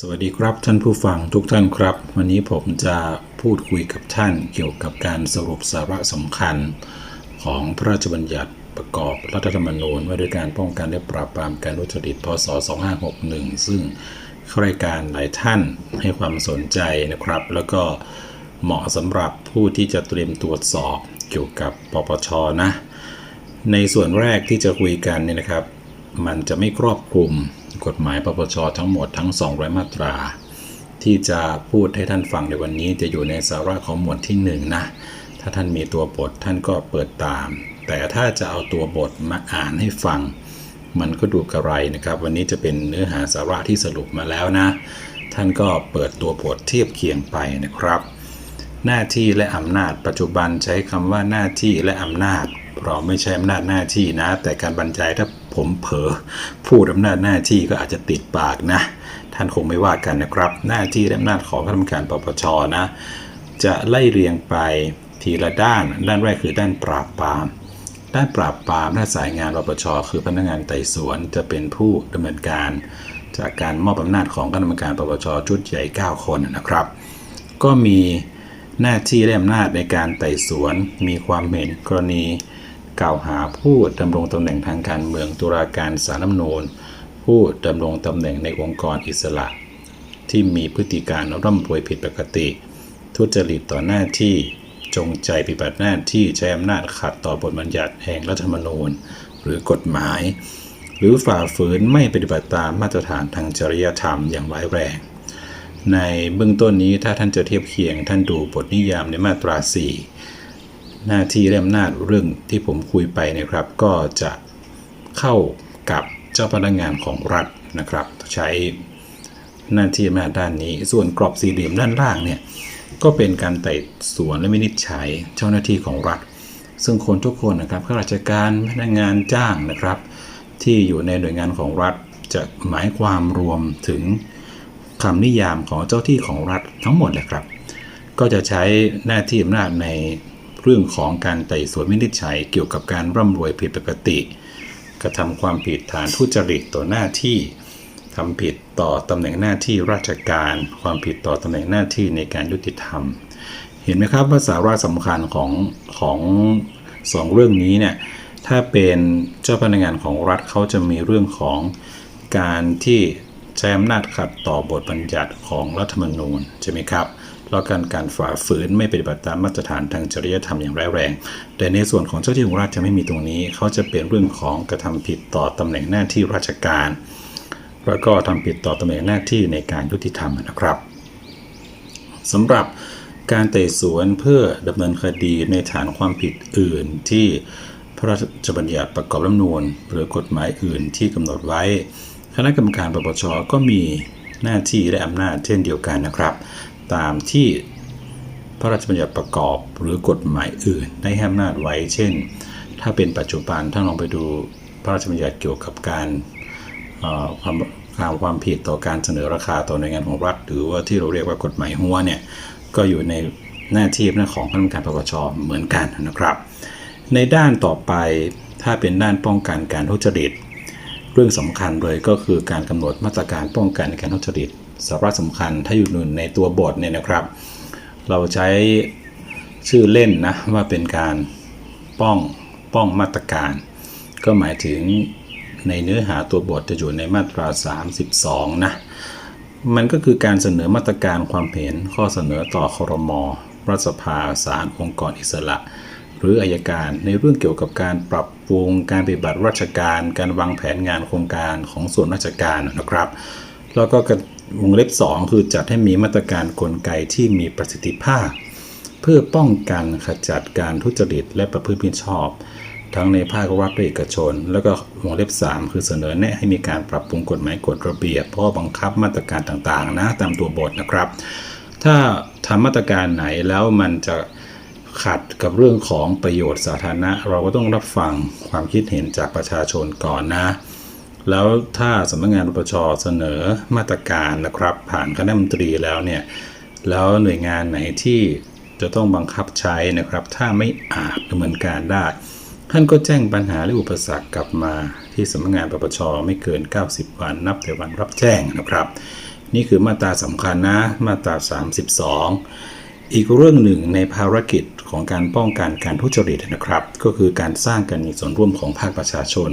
สวัสดีครับท่านผู้ฟังทุกท่านครับ วันนี้ผมจะพูดคุยกับท่านเกี่ยวกับการสรุปสาระสำคัญ ของพระราชบัญญัติประกอบรัฐธรรมนูญว่าด้วยการป้องกันและปราบปรามการทุจริตพศ 2561 ซึ่งข้ารายการหลายท่านให้ความสนใจนะครับ แล้วก็เหมาะสำหรับผู้ที่จะเตรียมตรวจสอบเกี่ยวกับปปชนะ ในส่วนแรกที่จะคุยกันเนี่ยนะครับ มันจะไม่ครอบคลุม กฎหมายปปชทั้งหมดทั้ง 200 มาตรา ที่จะพูดให้ท่านฟังในวันนี้จะอยู่ในสาระของหมวดที่1นงนะ ถ้าท่านมีตัวบทท่านก็เปิดตาม แต่ถ้าจะเอาตัวบทมาอ่านให้ฟัง มันก็ดูกระไรนะครับ วันนี้จะเป็นเนื้อหาสาระที่สรุปมาแล้วนะ ท่านก็เปิดตัวบทเทียบเคียงไปนะครับ หน้าที่และอำนาจปัจจุบันใช้คำว่าหน้าที่และอำนาจเราไม่ใช่อำนาจหน้าที่นะ แต่การบรรยายถ้า ผมเผลอพูดอำนาจหน้าที่ก็อาจจะติดปากนะ ท่านคงไม่ว่ากันนะครับ หน้าที่และอำนาจของคณะกรรมการปปชนะ จะไล่เรียงไปทีละด้าน ด้านแรกคือด้านปราบปราม ด้านปราบปรามด้านสายงานปปชคือพนักงานไต่สวนจะเป็นผู้ดำเนินการ จากการมอบอำนาจของคณะกรรมการปปชชุดใหญ่ 9 คนนะครับ ก็มีหน้าที่และอำนาจในการไต่สวน มีความเห็นกรณี กล่าวหาผู้ดำรงตำแหน่งทางการเมืองตุลาการสารน้ำนูญผู้ดำรงตำแหน่งในองค์กรอิสระ ที่มีพฤติการร่ำรวยผิดปกติ ทุจริตต่อหน้าที่จงใจปฏิบัติหน้าที่ใช้อำนาจขัดต่อบทบัญญัติแห่งรัฐธรรมนูญ หรือกฎหมาย หรือฝ่าฝืนไม่ปฏิบัติตามมาตรฐานทางจริยธรรมอย่างร้ายแรง ในเบื้องต้นนี้ถ้าท่านจะเทียบเคียงท่านดูบทนิยามในมาตรา 4 หน้าที่และอำนาจเรื่องที่ผมคุยไปนะครับ ก็จะเข้ากับเจ้าพนักงานของรัฐนะครับ ใช้หน้าที่อำนาจด้านนี้ ส่วนกรอบสี่เหลี่ยมด้านล่างเนี่ยก็เป็นการไต่สวนและวินิจฉัยเจ้าหน้าที่ของรัฐ ซึ่งคนทุกคนนะครับข้าราชการพนักงานจ้างนะครับ ที่อยู่ในหน่วยงานของรัฐ จะหมายความรวมถึงคำนิยามของเจ้าที่ของรัฐทั้งหมดเลยครับ ก็จะใช้หน้าที่อำนาจใน เรื่องของการไต่สวนวินิจฉัยเกี่ยวกับการร่ำรวยผิดปกติ กระทำความผิดฐานทุจริตต่อหน้าที่ทำผิดต่อตำแหน่งหน้าที่ราชการ ความผิดต่อตำแหน่งหน้าที่ในการยุติธรรม เห็นไหมครับว่าสาระสำคัญของของสองเรื่องนี้เนี่ยถ้าเป็นเจ้าพนักงานของรัฐเขาจะมีเรื่องของการที่ใช้อำนาจขัดต่อบทบัญญัติของรัฐธรรมนูญใช่ไหมครับ แล้วการการฝ่าฝืนไม่ปฏิบัติตามมาตรฐานทางจริยธรรมอย่างร้ายแรง แต่ในส่วนของเจ้าที่ของรัฐจะไม่มีตรงนี้ เขาจะเป็นเรื่องของกระทำผิดต่อตำแหน่งหน้าที่ราชการ แล้วก็ทำผิดต่อตำแหน่งหน้าที่ในการยุติธรรมนะครับสำหรับการไต่สวนเพื่อดำเนินคดีในฐานความผิดอื่นที่พระราชบัญญัติประกอบรัฐมนูญหรือกฎหมายอื่นที่กำหนดไว้ คณะกรรมการปปชก็มีหน้าที่และอำนาจเช่นเดียวกันนะครับ ตามที่พระราชบัญญัติประกอบหรือกฎหมายอื่นได้ให้อำนาจไว้ เช่น ถ้าเป็นปัจจุบันถ้าลองไปดูพระราชบัญญัติเกี่ยวกับการความความความผิดต่อการเสนอราคาต่อหน่วยงานของรัฐหรือว่าที่เราเรียกว่ากฎหมายหัวเนี่ยก็อยู่ในหน้าที่หน้าของคณะกรรมการปปชเหมือนกันนะครับ ในด้านต่อไปถ้าเป็นด้านป้องกันการทุจริต เรื่องสำคัญเลยก็คือการกำหนดมาตรการป้องกันการทุจริต สาระสำคัญถ้าอยู่ในตัวบทเนี่ยนะครับ เราใช้ชื่อเล่นนะว่าเป็นการป้องป้องมาตรการ ก็หมายถึงในเนื้อหาตัวบทจะอยู่ในมาตรา 32 นะ มันก็คือการเสนอมาตรการความเห็นข้อเสนอต่อคอรมอรัฐสภาศาลองค์กรอิสระ หรืออายการในเรื่องเกี่ยวกับการปรับปรุงการปฏิบัติราชการ การวางแผนงานโครงการของส่วนราชการนะครับ แล้วก็ วงเล็บ 2 คือจัดให้มีมาตรการกลไกที่มีประสิทธิภาพ เพื่อป้องกันขจัดการทุจริต และประพฤติผิดชอบ ทั้งในภาครัฐและเอกชน แล้วก็วงเล็บ 3 คือเสนอแนะให้มีการปรับปรุงกฎหมายกฎระเบียบข้อบังคับมาตรการต่างๆ นะตามตัวบทนะครับ ถ้าทำมาตรการไหนแล้วมันจะขัดกับเรื่องของประโยชน์สาธารณะ เราก็ต้องรับฟังความคิดเห็นจากประชาชนก่อนนะ แล้วถ้าสำนักงงานปปชเสนอมาตรการนะครับ ผ่านคณะมนตรีแล้วเนี่ยแล้วหน่วยงานไหนที่จะต้องบังคับใช้นะครับ ถ้าไม่อาจดำเนินการได้ ท่านก็แจ้งปัญหาหรืออุปสรรคกลับมาที่สำนักงานปปชไม่เกิน 90 วันนับแต่วันรับแจ้งนะครับ นี่คือมาตราสำคัญนะมาตรา 32 อีกเรื่องหนึ่งในภารกิจของการป้องกันการทุจริตนะครับ ก็คือการสร้างการมีส่วนร่วมของภาคประชาชน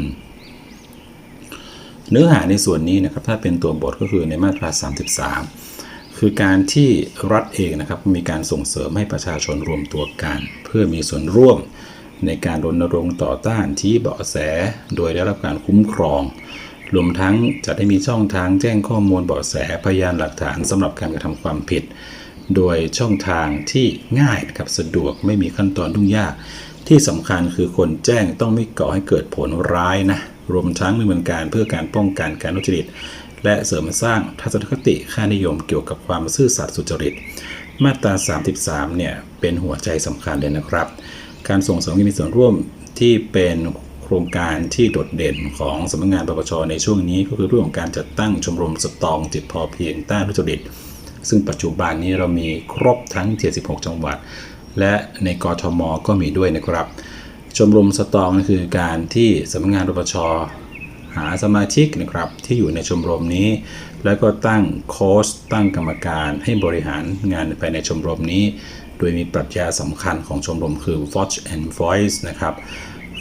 เนื้อหาในส่วนนี้นะครับถ้าเป็นตัวบทก็คือในมาตรา 33 คือการที่รัฐเองนะครับมีการส่งเสริมให้ประชาชนรวมตัวกัน เพื่อมีส่วนร่วมในการรณรงค์ต่อต้านที่เบาะแส โดยได้รับการคุ้มครอง รวมทั้งจะได้มีช่องทางแจ้งข้อมูลเบาะแสพยานหลักฐานสำหรับการกระทำความผิด โดยช่องทางที่ง่ายนะครับสะดวกไม่มีขั้นตอนยุ่งยาก ที่สำคัญคือคนแจ้งต้องไม่ก่อให้เกิดผลร้ายนะ รวมทั้งดำเนินการเพื่อการป้องกันการทุจริต และเสริมสร้างทัศนคติค่านิยมเกี่ยวกับความซื่อสัตย์สุจริต มาตรา 33 เนี่ยเป็นหัวใจสำคัญเลยนะครับ การส่งเสริมมีส่วนร่วมที่เป็นโครงการที่โดดเด่นของสำนักงานปปชในช่วงนี้ก็คือเรื่องของการจัดตั้งชมรมสตองจิตพอเพียงต้านทุจริต ซึ่งปัจจุบันนี้เรามีครบทั้ง 76 จังหวัด และในกรทมก็มีด้วยนะครับ ชมรมสตองนั่คือการที่สำนักงานปปชหาสมาชิกนะครับที่อยู่ในชมรมนี้ แล้วก็ตั้งโค้ชตั้งกรรมการให้บริหารงานภายในชมรมนี้ โดยมีปรัชญาสำคัญของชมรมคือ watch and voice นะครับ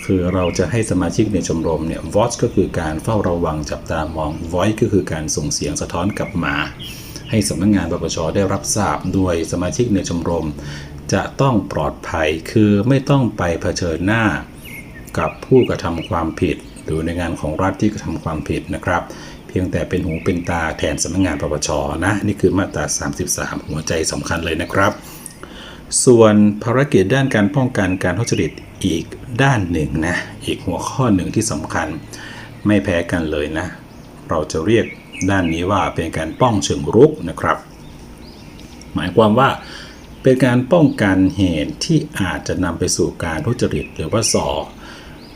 คือเราจะให้สมาชิกในชมรมเนี่ย watch ก็คือการเฝ้าระวังจับตามอง voice ก็คือการส่งเสียงสะท้อนกลับมา ให้สำนักงานปปชได้รับทราบด้วยสมาชิกในชมรม จะต้องปลอดภัยคือไม่ต้องไปเผชิญหน้า กับผู้กระทำความผิด หรือในงานของรัฐที่กระทำความผิดนะครับ เพียงแต่เป็นหูเป็นตาแทนสำนักงานปปชนะนี่คือมาตรา 33 หัวใจสำคัญเลยนะครับ ส่วนภารกิจด้านการป้องกันการทุจริตอีกด้านหนึ่งนะอีกหัวข้อหนึ่งที่สำคัญไม่แพ้กันเลยนะ เราจะเรียกด้านนี้ว่าเป็นการป้องเชิงรุกนะครับ หมายความว่า เป็นการป้องกันเหตุที่อาจจะนำไปสู่การทุจริตหรือว่าสอ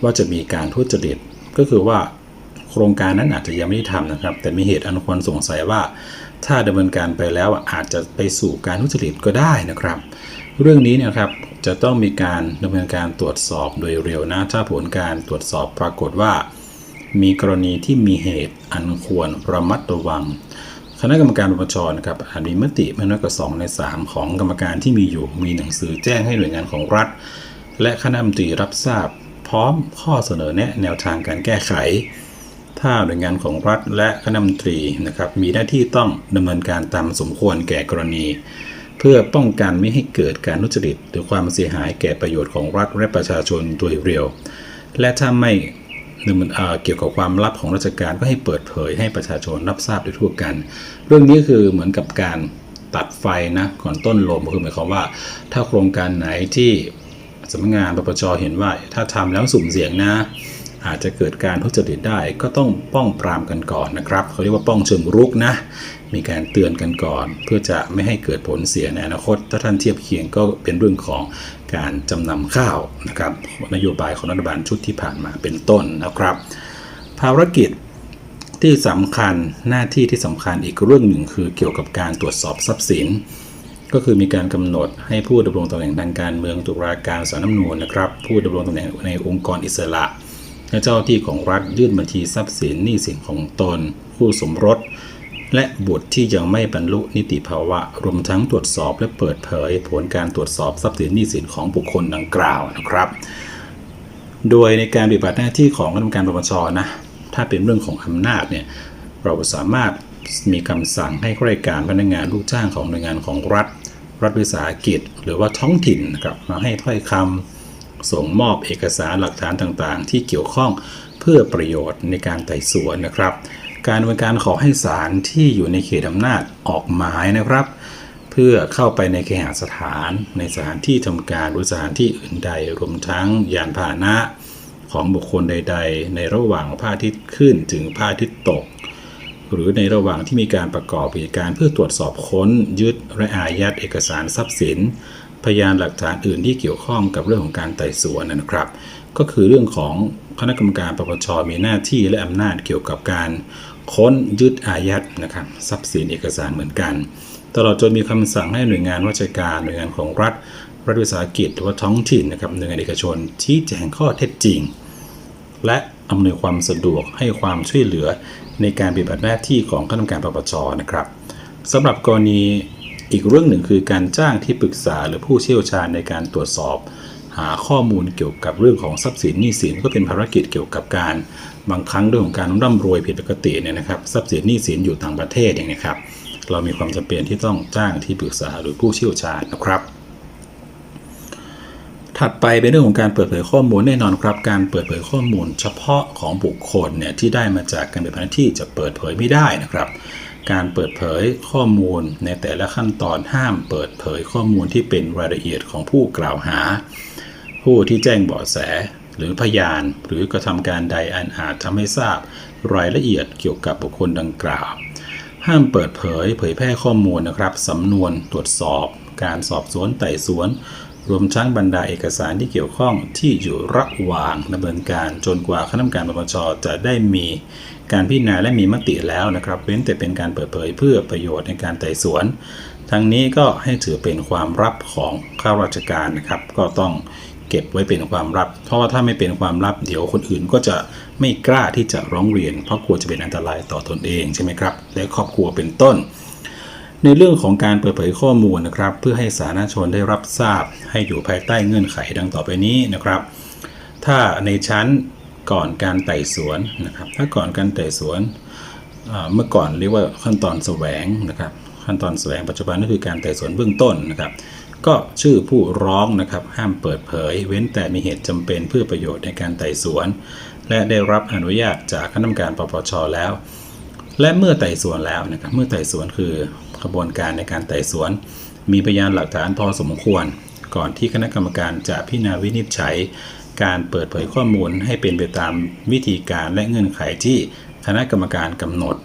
ว่าจะมีการทุจริต ก็คือว่าโครงการนั้นอาจจะยังไม่ได้ทำนะครับ แต่มีเหตุอันควรสงสัยว่า ถ้าดำเนินการไปแล้วอาจจะไปสู่การทุจริตก็ได้นะครับ เรื่องนี้นยครับจะต้องมีการดำเนินการตรวจสอบโดยเร็วนะถ้าผลการตรวจสอบปรากฏว่า มีกรณีที่มีเหตุอันควรระมัดระวัง คณะกรรมการปปชนะครับอาจมีมติไม่น้อยกว่า2ใน 3 ของกรรมการที่มีอยู่มีหนังสือแจ้งให้หน่วยงานของรัฐ และคณะมนตรีรับทราบ พร้อมข้อเสนอแนะแนวทางการแก้ไข ถ้าหน่วยงานของรัฐและคณะมนตรีนะครับมีหน้าที่ต้องดำเนินการตามสมควรแก่กรณี เพื่อป้องกันไม่ให้เกิดการทุจริตหรือความเสียหายแก่ประโยชน์ของรัฐและประชาชนโดยเร็ว และถ้าไม่ ดำเนินเอ่อเกี่ยวกับความลับของราชการก็ให้เปิดเผยให้ประชาชนรับทราบโดยทั่วกัน เรื่องนี้คือเหมือนกับการตัดไฟนะก่อนต้นลมคือหมายความว่า ถ้าโครงการไหนที่สำนักงานปปชเห็นว่า ถ้าทำแล้วสุ่มเสี่ยงนะ อาจจะเกิดการทุจริตได้ก็ต้องป้องปรามกันก่อนนะครับเขาเรียกว่าป้องเชิงรุกนะ มีการเตือนกันก่อน เพื่อจะไม่ให้เกิดผลเสียในอนาคต ถ้าท่านเทียบเคียงก็เป็นเรื่องของการจำนำข้าวนะครับนโยบายของรัฐบาลชุดที่ผ่านมาเป็นต้นนะครับ ภารกิจที่สำคัญหน้าที่ที่สำคัญอีกเรื่องหนึ่งคือเกี่ยวกับการตรวจสอบทรัพย์สิน ก็คือมีการกำหนดให้ผู้ดำรงตำแหน่งทางการเมืองตุลาการสารน้ำนูนนะครับ ผู้ดำรงตำแหน่งในองค์กรอิสระ และเจ้าหน้าที่ของรัฐยื่นบัญชีทรัพย์สินหนี้สินของตน คู่สมรส และบุตรที่ยังไม่บรรลุนิติภาวะ รวมทั้งตรวจสอบและเปิดเผย ผลการตรวจสอบทรัพย์สินหนี้สินของบุคคลดังกล่าวนะครับ โดยในการปฏิบัติหน้าที่ของคณะกรรมการปปชนะถ้าเป็นเรื่องของอำนาจเนี่ยเราสามารถมีคำสั่งให้ข้าราชการพนักงานลูกจ้างของหน่วยงานของรัฐ รัฐวิสาหกิจ หรือว่าท้องถิ่นนะครับมาให้ถ้อยคำ ส่งมอบเอกสารหลักฐานต่างๆ ที่เกี่ยวข้องเพื่อประโยชน์ในการไต่สวนนะครับ การดำเนินการขอให้ศาลที่อยู่ในเขตอำนาจออกหมายนะครับ เพื่อเข้าไปในเคหสถานในสถานที่ทำการหรือสถานที่อื่นใดรวมทั้งยานพาหนะของบุคคลใด ๆ ในระหว่างพระอาทิตย์ขึ้นถึงพระอาทิตย์ตก หรือในระหว่างที่มีการประกอบกิจการเพื่อตรวจสอบค้นยึดและอายัดเอกสารทรัพย์สิน พยานหลักฐานอื่นที่เกี่ยวข้องกับเรื่องของการไต่สวนนะครับ ก็คือเรื่องของคณะกรรมการปปชมีหน้าที่และอำนาจเกี่ยวกับการค้นยึดอายัดนะครับทรัพย์สินเอกสารเหมือนกัน ตลอดจนมีคำสั่งให้หน่วยงานราชการหน่วยงานของรัฐ รัฐวิสาหกิจหรือว่าท้องถิ่นนะครับหน่วยงานเอกชนชี้แจงข้อเท็จจริง และอำนวยความสะดวกให้ความช่วยเหลือในการปฏิบัติหน้าที่ของคณะกรรมการปปชนะครับสำหรับกรณี อีกเรื่องหนึ่งคือการจ้างที่ปรึกษาหรือผู้เชี่ยวชาญในการตรวจสอบ หาข้อมูลเกี่ยวกับเรื่องของทรัพย์สินหนี้สินก็เป็นภารกิจเกี่ยวกับการบางครั้งเรื่องของการร่ำรวยผิดปกติเนี่ยนะครับทรัพย์สินหนี้สินอยู่ต่างประเทศอย่างนี้ครับ เรามีความจำเป็นที่ต้องจ้างที่ปรึกษาหรือผู้เชี่ยวชาญนะครับถัดไปเป็นเรื่องของการเปิดเผยข้อมูลแน่นอนครับ การเปิดเผยข้อมูลเฉพาะของบุคคลเนี่ยที่ได้มาจากการปฏิบัติหน้าที่จะเปิดเผยไม่ได้นะครับ การเปิดเผยข้อมูลในแต่ละขั้นตอนห้ามเปิดเผยข้อมูลที่เป็นรายละเอียดของผู้กล่าวหา ผู้ที่แจ้งเบาะแสหรือพยาน หรือกระทำการใดอันอาจทำให้ทราบรายละเอียดเกี่ยวกับบุคคลดังกล่าว ห้ามเปิดเผย เผยแพร่ข้อมูลนะครับสำนวนตรวจสอบ การสอบสวนไต่สวน รวมทั้งบรรดาเอกสารที่เกี่ยวข้องที่อยู่ระหว่างดำเนินการจนกว่าคณะกรรมการปปชจะได้มี การพิจารณาและมีมติแล้วนะครับ เว้นแต่เป็นการเปิดเผยเพื่อประโยชน์ในการไต่สวน ทั้งนี้ก็ให้ถือเป็นความลับของข้าราชการนะครับ ก็ต้องเก็บไว้เป็นความลับ เพราะว่าถ้าไม่เป็นความลับเดี๋ยวคนอื่นก็จะไม่กล้าที่จะร้องเรียน เพราะกลัวจะเป็นอันตรายต่อตนเองใช่ไหมครับ และครอบครัวเป็นต้น ในเรื่องของการเปิดเผยข้อมูลนะครับ เพื่อให้สาธารณชนได้รับทราบ ให้อยู่ภายใต้เงื่อนไขดังต่อไปนี้นะครับ ถ้าในชั้น ก่อนการไต่สวนนะครับ ถ้าก่อนการไต่สวนเมื่อก่อนเรียกว่าขั้นตอนแสวงนะครับ ขั้นตอนแสวงปัจจุบันก็คือการไต่สวนเบื้องต้นนะครับ ก็ชื่อผู้ร้องนะครับห้ามเปิดเผย เว้นแต่มีเหตุจำเป็นเพื่อประโยชน์ในการไต่สวน และได้รับอนุญาตจากคณะกรรมการปปชแล้ว และเมื่อไต่สวนแล้วนะครับ เมื่อไต่สวนคือกระบวนการในการไต่สวน มีพยานหลักฐานพอสมควร ก่อนที่คณะกรรมการจะพิจารณาวินิจฉัย การเปิดเผยข้อมูลให้เป็นไปตามวิธีการและเงื่อนไขที่คณะกรรมการกำหนด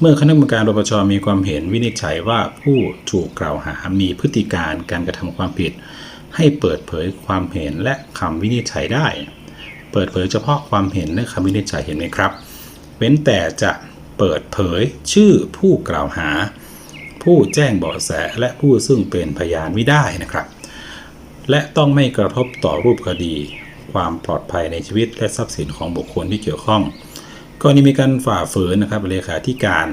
เมื่อคณะกรรมการปปชมีความเห็นวินิจฉัยว่าผู้ถูกกล่าวหามีพฤติการการกระทำความผิด ให้เปิดเผยความเห็นและคำวินิจฉัยได้ เปิดเผยเฉพาะความเห็นและคำวินิจฉัยเห็นไหมครับ เว้นแต่จะเปิดเผยชื่อผู้กล่าวหา ผู้แจ้งเบาะแสและผู้ซึ่งเป็นพยานไม่ได้นะครับ และต้องไม่กระทบต่อรูปคดี ความปลอดภัยในชีวิต และทรัพย์สินของบุคคลที่เกี่ยวข้องกรณีมีการฝ่าฝืนนะครับเลขาธิการ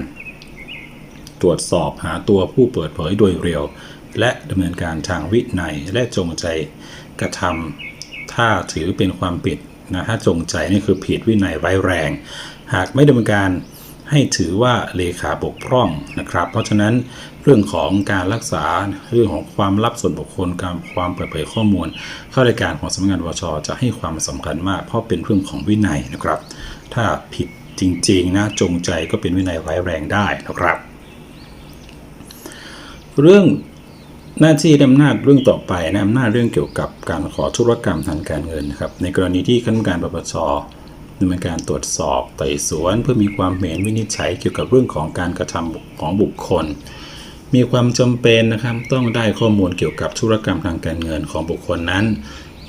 ตรวจสอบหาตัวผู้เปิดเผยโดยเร็ว และดำเนินการทางวินัยและจงใจกระทำถ้าถือเป็นความผิดนะถ้าจงใจนี่คือผิดวินัยร้แรง หากไม่ดำเนินการ ให้ถือว่าเลขาบกพร่องนะครับ เพราะฉะนั้นเรื่องของการรักษาเรื่องของความลับส่วนบุคคลการความเปิดเผยข้อมูล เข้ารายการของสำนักงานปปชจะให้ความสำคัญมาก เพราะเป็นเรื่องของวินัยนะครับ ถ้าผิดจริงๆนะจงใจก็เป็นวินัยร้ายแรงได้นะครับ เรื่องหน้าที่อำนาจเรื่องต่อไปนะอำนาจเรื่องเกี่ยวกับการขอธุรกรรมทางการเงินนะครับในกรณีที่คณะกรรมการปปช ดำเนินการตรวจสอบไต่สวน เพื่อมีความเห็นวินิจฉัยเกี่ยวกับเรื่องของการกระทำของบุคคล มีความจำเป็นนะครับต้องได้ข้อมูลเกี่ยวกับธุรกรรมทางการเงินของบุคคลนั้น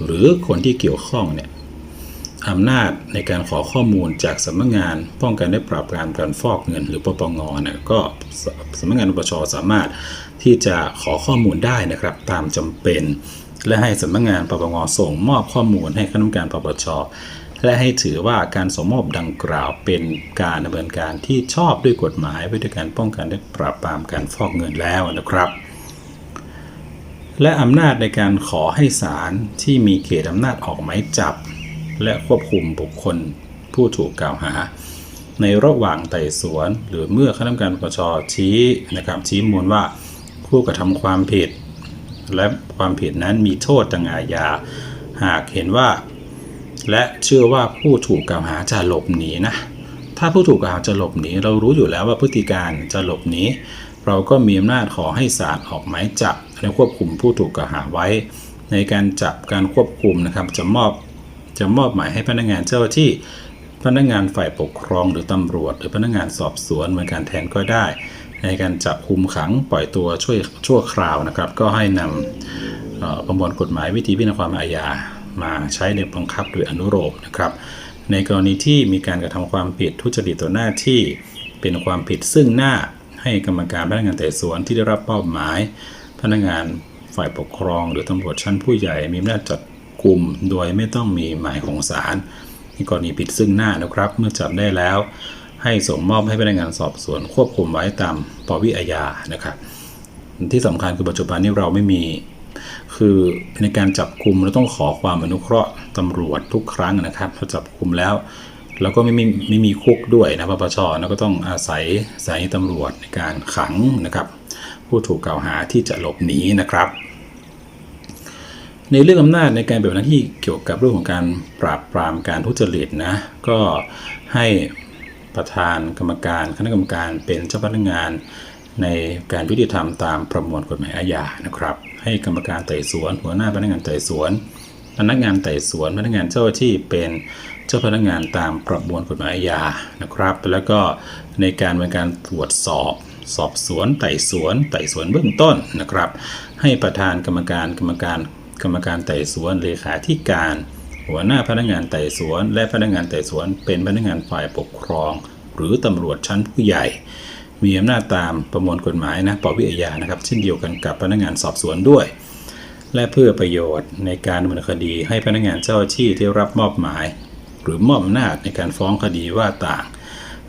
หรือคนที่เกี่ยวข้องเนี่ยอำนาจในการขอข้อมูลจากสำนักงาน ป้องกันและปราบปรามการฟอกเงิน หรือปปงเนี่ยก็สำนักงานปปชสามารถที่จะขอข้อมูลได้นะครับ ตามจำเป็น และให้สำนักงานปปงส่งมอบข้อมูลให้คณะกรรมการปปช และให้ถือว่าการส่งมอบดังกล่าวเป็นการดำเนินการที่ชอบด้วยกฎหมายไว้ด้วยการป้องกันและปราบปรามการฟอกเงินแล้วนะครับ และอำนาจในการขอให้ศาลที่มีเขตอำนาจออกหมายจับ และควบคุมบุคคลผู้ถูกกล่าวหา ในระหว่างไต่สวน หรือเมื่อคณะกรรมการปปชชี้นะครับชี้มูลว่าผู้กระทำความผิด และความผิดนั้นมีโทษทางอาญาหากเห็นว่า และเชื่อว่าผู้ถูกกล่าวหาจะหลบหนีนะ ถ้าผู้ถูกกล่าวหาจะหลบหนี เรารู้อยู่แล้วว่าพฤติการจะหลบหนีเราก็มีอำนาจขอให้ศาลออกหมายจับและควบคุมผู้ถูกกล่าวหาไว้ ในการจับการควบคุมนะครับจะมอบจะมอบหมายให้พนักงานเจ้าหน้าที่พนักงานฝ่ายปกครองหรือตำรวจ หรือพนักงานสอบสวนเหมือนการแทนก็ได้ ในการจับคุมขังปล่อยตัวช่วยชั่วคราวนะครับ ก็ให้นำประมวลกฎหมายวิธีพิจารณาความอาญา มาใช้ในบังคับโดยอนุโลมนะครับ ในกรณีที่มีการกระทำความผิดทุจริตต่อหน้าที่เป็นความผิดซึ่งหน้าให้กรรมการพนักงานไต่สวนที่ได้รับมอบหมาย พนักงานฝ่ายปกครอง หรือตำรวจชั้นผู้ใหญ่มีอำนาจจับกลุ่มโดยไม่ต้องมีหมายของศาลในกรณีผิดซึ่งหน้านะครับ เมื่อจับได้แล้ว ให้ส่งมอบให้พนักงานสอบสวนควบคุมไว้ตามปวิอาญานะครับ ที่สำคัญคือปัจจุบันนี้เราไม่มี คือในการจับกลุ่มเราต้องขอความอนุเคราะห์ตำรวจทุกครั้งนะครับพอจับกลุ่มแล้ว แล้วก็ไม่มีไม่มีคุกด้วยนะปปชแล้วก็ต้องอาศัยสายตำรวจในการขังนะครับ ผู้ถูกกล่าวหาที่จะหลบหนีนะครับ ในเรื่องอำนาจในการปฏิบัติหน้าที่เกี่ยวกับเรื่องของการปราบปรามการทุจริตนะก็ให้ประธานกรรมการคณะกรรมการเป็นเจ้าพนักงานในการยุติธรรมตามประมวลกฎหมายอาญานะครับ ให้กรรมการไต่สวน หัวหน้าพนักงานไต่สวน พนักงานไต่สวน พนักงานเจ้าที่เป็นเจ้าพนักงานตามประมวลกฎหมายอาญานะครับ แล้วก็ในการเป็นการตรวจสอบ สอบสวนไต่สวน ไต่สวนเบื้องต้นนะครับ ให้ประธานกรรมการกรรมการกรรมการไต่สวนเลขาธิการ หัวหน้าพนักงานไต่สวน และพนักงานไต่สวน เป็นพนักงานฝ่ายปกครอง หรือตำรวจชั้นผู้ใหญ่ มีอำนาจตามประมวลกฎหมายนะปวิอาญานะครับเช่นเดียวกันกับพนักงานสอบสวนด้วย และเพื่อประโยชน์ในการดำเนินคดีให้พนักงานเจ้าหน้าที่ที่รับมอบหมาย หรือมอบอำนาจในการฟ้องคดีว่าต่าง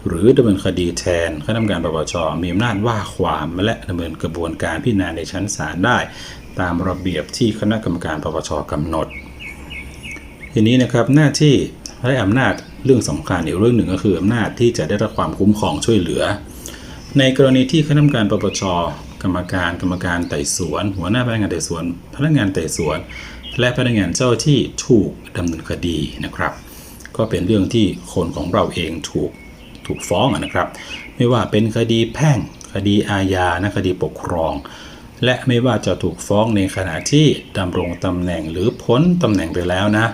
หรือดำเนินคดีแทนคณะกรรมการปปชมีอำนาจว่าความและดำเนินกระบวนการพิจารณาในชั้นศาลได้ ตามระเบียบที่คณะกรรมการปปชกำหนด ทีนี้นะครับหน้าที่และอำนาจเรื่องสำคัญอีกเรื่องหนึ่งก็คืออำนาจที่จะได้รับความคุ้มครองช่วยเหลือ ในกรณีที่คณะกรรมการปปชกรรมการกรรมการไต่สวน หัวหน้าพนักงานไต่สวน พนักงานไต่สวน และพนักงานเจ้าที่ถูกดำเนินคดีนะครับ ก็เป็นเรื่องที่คนของเราเองถูกถูกฟ้องนะครับ ไม่ว่าเป็นคดีแพ่งคดีอาญานะคดีปกครอง และไม่ว่าจะถูกฟ้องในขณะที่ดำรงตำแหน่งหรือพ้นตำแหน่งไปแล้วนะ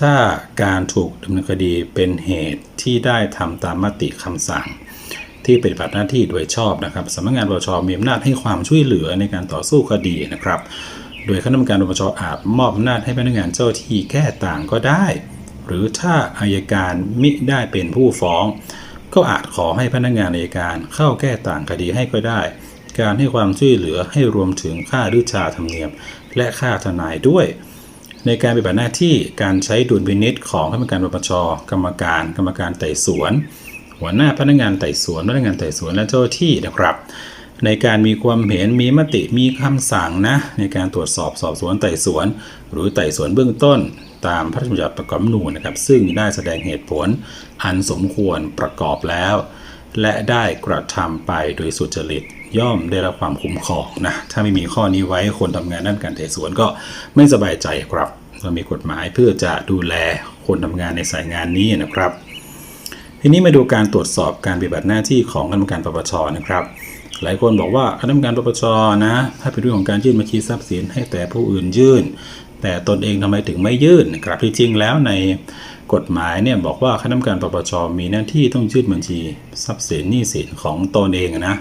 ถ้าการถูกดำเนินคดีเป็นเหตุที่ได้ทำตามมติคำสั่ง ที่ปฏิบัติหน้าที่โดยชอบนะครับสำนักงานปปชมีอำนาจให้ความช่วยเหลือในการต่อสู้คดีนะครับ โดยคณะกรรมการปปชอาจมอบอำนาจให้พนักงานเจ้าที่แก้ต่างก็ได้ หรือถ้าอายการมิได้เป็นผู้ฟ้อง ก็อาจขอให้พนักงานอายการเข้าแก้ต่างคดีให้ก็ได้ การให้ความช่วยเหลือให้รวมถึงค่าดื้อชาธรรมเนียม และค่าทนายด้วยในการปฏิบัติหน้าที่การใช้ดุลพินิษของคณะกรรมการปปชกรรมการ กรรมการไต่สวน หัวหน้าพนักงานไต่สวนพนักงานไต่สวนและเจ้าที่นะครับ ในการมีความเห็นมีมติมีคำสั่งนะ ในการตรวจสอบสอบสวนไต่สวน หรือไต่สวนเบื้องต้น ตามพระราชบัญญัติประกอบนูญนะครับ ซึ่งได้แสดงเหตุผลอันสมควรประกอบแล้ว และได้กระทำไปโดยสุจริตย่อมได้รับความคุ้มครองนะ ถ้าไม่มีข้อนี้ไว้คนทำงานด้านการไต่สวนก็ไม่สบายใจครับ เรามีกฎหมายเพื่อจะดูแลคนทำงานในสายงานนี้นะครับ ทีนี้มาดูการตรวจสอบการปฏิบัติหน้าที่ของคณะกรรมการปปชนะครับ หลายคนบอกว่าคณะกรรมการปปชนะ ถ้าเป็นเรื่องของการยื่นบัญชีทรัพย์สินให้แต่ผู้อื่นยื่น แต่ตนเองทำไมถึงไม่ยื่นครับที่จริงแล้วในกฎหมายเนี่ยบอกว่าคณะกรรมการปปชมีหน้าที่ต้องยื่นบัญชีทรัพย์สินหนี้สินของตนเองนะ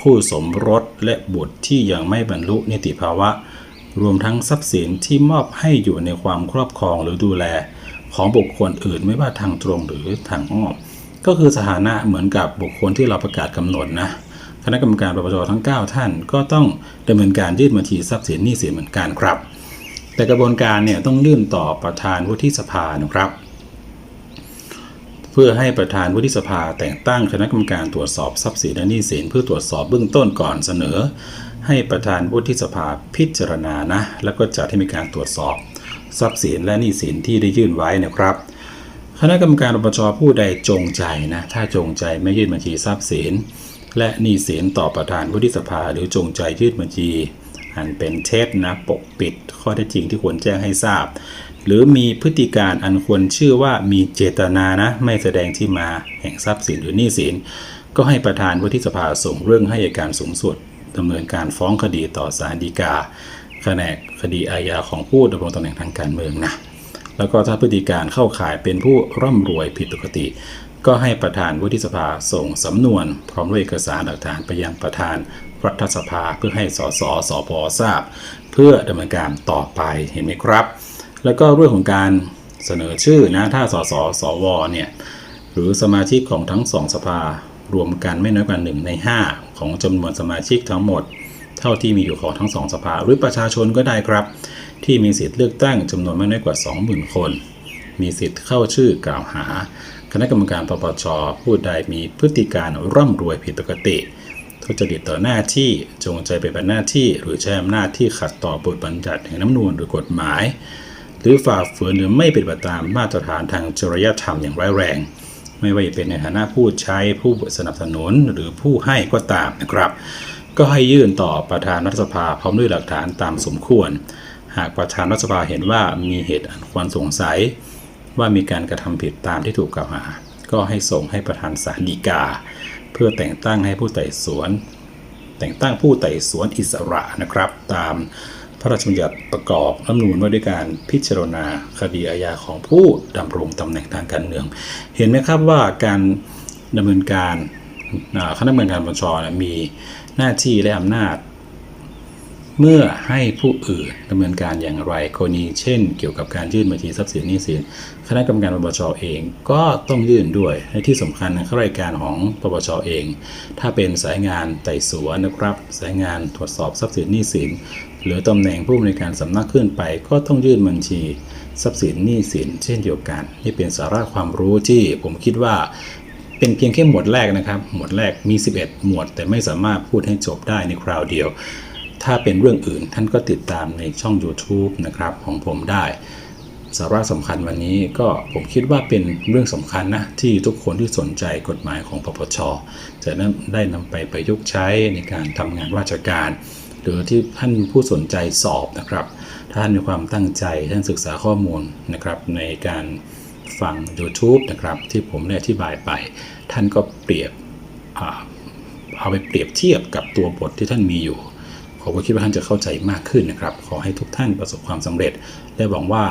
คู่สมรสและบุตรที่ยังไม่บรรลุนิติภาวะ รวมทั้งทรัพย์สินที่มอบให้อยู่ในความครอบครองหรือดูแล ของบุคคลอื่นไม่ว่าทางตรงหรือทางอ้อม ก็คือสถานะเหมือนกับบุคคลที่เราประกาศกำหนดนะคณะกรรมการปปชทั้ง 9 ท่าน ก็ต้องดำเนินการยื่นบัญชีทรัพย์สินหนี้สินเหมือนกันครับ แต่กระบวนการเนี่ยต้องยื่นต่อประธานวุฒิสภานะครับ เพื่อให้ประธานวุฒิสภาแต่งตั้งคณะกรรมการตรวจสอบทรัพย์สินและหนี้สินเพื่อตรวจสอบเบื้องต้นก่อนเสนอ ให้ประธานวุฒิสภาพิจารณานะแล้วก็จัดให้มีการตรวจสอบทรัพย์สินและหนี้สินที่ได้ยื่นไว้นะครับ คณะกรรมการปปชผู้ใดจงใจนะถ้าจงใจไม่ยื่นบัญชีทรัพย์สิน และหนี้สินต่อประธานวุฒิสภาหรือจงใจยื่นบัญชี อันเป็นเท็จนะปกปิด ข้อเท็จจริงที่ควรแจ้งให้ทราบ หรือมีพฤติการอันควรชื่อว่ามีเจตนานะไม่แสดงที่มาแห่งทรัพย์สินหรือหนี้สิน ก็ให้ประธานวุฒิสภาส่งเรื่องให้อัยการสูงสุดดำเนินการฟ้องคดีต่อศาลฎีกาแผนกคดีอาญาของผู้ดำรงตำแหน่งทางการเมืองนะ แล้วก็ถ้าพฤติการเข้าข่ายเป็นผู้ร่ำรวยผิดปกติ ก็ให้ประธานวุฒิสภาส่งสำนวน พร้อมด้วยเอกสารหลักฐานไปยังประธานรัฐสภาเพื่อให้สสสพทราบ เพื่อดำเนินการต่อไปเห็นไหมครับ แล้วก็เรื่องของการเสนอชื่อนะถ้าสสสวเนี่ยหรือสมาชิกของทั้งสองสภารวมกันไม่น้อยกว่า1ใน 5 ของจำนวนสมาชิกทั้งหมด เท่าที่มีอยู่ของทั้งสองสภาหรือประชาชนก็ได้ครับ ที่มีสิทธิ์เลือกตั้งจำนวนไม่น้อยกว่า 20,000 คน มีสิทธิ์เข้าชื่อกล่าวหา คณะกรรมการปปชผู้ใดมีพฤติการร่ำรวยผิดปกติ ทุจริตต่อหน้าที่จงใจไปบัติหน้าที่หรือใช้อำนาจที่ขัดต่อบทบัญญัติแห่งน้ำนูนหรือกฎหมาย หรือฝ่าฝืนหรือไม่ปฏิบัติตามมาตรฐานทางจริยธรรมอย่างร้ายแรง ไม่ว่าจะเป็นในฐานะผู้ใช้ผู้สนับสนุนหรือผู้ให้ก็ตามนะครับ ก็ให้ยื่นต่อประธานรัฐสภาพร้อมด้วยหลักฐานตามสมควร หากประธานรัฐสภาเห็นว่ามีเหตุอันควรสงสัย ว่ามีการกระทำผิดตามที่ถูกกล่าวหา ก็ให้ส่งให้ประธานศาลฎีกา เพื่อแต่งตั้งให้ผู้ไต่สวน แต่งตั้งผู้ไต่สวนอิสระนะครับ ตามพระราชบัญญัติประกอบรัฐมนูญว่าด้วยการพิจารณาคดีอาญาของผู้ดำรงตำแหน่งทางการเมือง เห็นไหมครับว่าการดำเนินการคณะกรรมการปปชเนี่ยมีหน้าที่และอำนาจ เมื่อให้ผู้อื่นดำเนินการอย่างไรกรณีเช่น เกี่ยวกับการยื่นบัญชีทรัพย์สินหนี้สินคณะกรรมการปปชเองก็ต้องยื่นด้วยในที่สำคัญข้ารายการของปปชเอง ถ้าเป็นสายงานไต่สวนนะครับ สายงานตรวจสอบทรัพย์สินหนี้สินหรือตำแหน่งผู้อำนวยการสำนักขึ้นไป ก็ต้องยื่นบัญชีทรัพย์สินหนี้สิน เช่นเดียวกัน นี่เป็นสาระความรู้ที่ผมคิดว่าเป็นเพียงแค่หมวดแรกนะครับ หมวดแรกมี 11 หมวด แต่ไม่สามารถพูดให้จบได้ในคราวเดียว ถ้าเป็นเรื่องอื่นท่านก็ติดตามในช่อง YouTube นะครับของผมได้ สาระสำคัญวันนี้ก็ผมคิดว่าเป็นเรื่องสำคัญนะ ที่ทุกคนที่สนใจกฎหมายของปปชจะได้นำไปประยุกต์ใช้ในการทำงานราชการ หรือที่ท่านผู้สนใจสอบนะครับ ถ้าท่านมีความตั้งใจท่านศึกษาข้อมูลนะครับในการฟัง YouTube นะครับที่ผมได้อธิบายไป ท่านก็เปรียบเอาไปเปรียบเทียบกับตัวบทที่ท่านมีอยู่ ผมก็คิดว่าท่านจะเข้าใจมากขึ้นนะครับ ขอให้ทุกท่านประสบความสำเร็จ และหวังว่า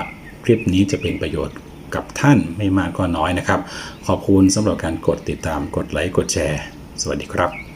คลิปนี้จะเป็นประโยชน์กับท่านไม่มากก็น้อยนะครับ ขอบคุณสำหรับการกดติดตามกดไลค์กดแชร์ สวัสดีครับ